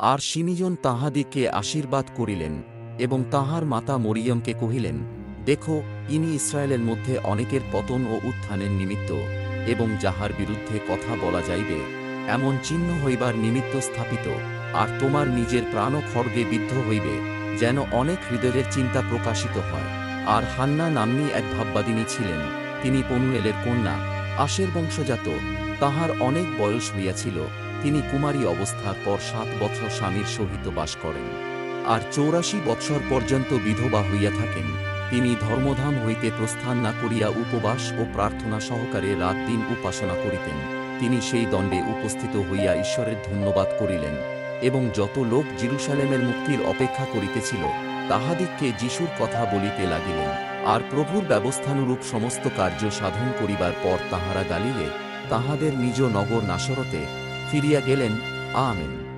আর সিমিজন তাহাদিগকে আশীর্বাদ করিলেন এবং তাহার মাতা মরিয়মকে কহিলেন, দেখো, ইনি ইসরায়েলের মধ্যে অনেকের পতন ও উত্থানের নিমিত্ত এবং যাহার বিরুদ্ধে কথা বলা যাইবে, এমন চিহ্ন হইবার নিমিত্ত স্থাপিত, আর তোমার নিজের প্রাণ খড়গে বিদ্ধ হইবে, যেন অনেক হৃদয়ের চিন্তা প্রকাশিত হয়। আর হান্না নাম্নী এক ভাববাদিনী ছিলেন, তিনি পনুয়েলের কন্যা, আশের বংশজাত, তাহার অনেক বয়স হইয়াছিল তিনি কুমারী অবস্থার পর সাত বছর স্বামীর সহিত বাস করেন। আর চৌরাশি বৎসর পর্যন্ত বিধবা হইয়া থাকেন। তিনি ধর্মধাম হইতে প্রস্থান না করিয়া উপবাস ও প্রার্থনা সহকারে রাত দিন উপাসনা করিতেন। তিনি সেই দণ্ডে উপস্থিত হইয়া ঈশ্বরের ধন্যবাদ করিলেন এবং যত লোক জিরুসালেমের মুক্তির অপেক্ষা করিতেছিল, তাহাদিগকে যিশুর কথা বলিতে লাগিলেন। আর প্রভুর ব্যবস্থানুরূপ সমস্ত কার্য সাধন করিবার পর তাহারা গালিলে, তাহাদের নিজ নগর নাসরতে ফিরিয়া গেলেন আমেন।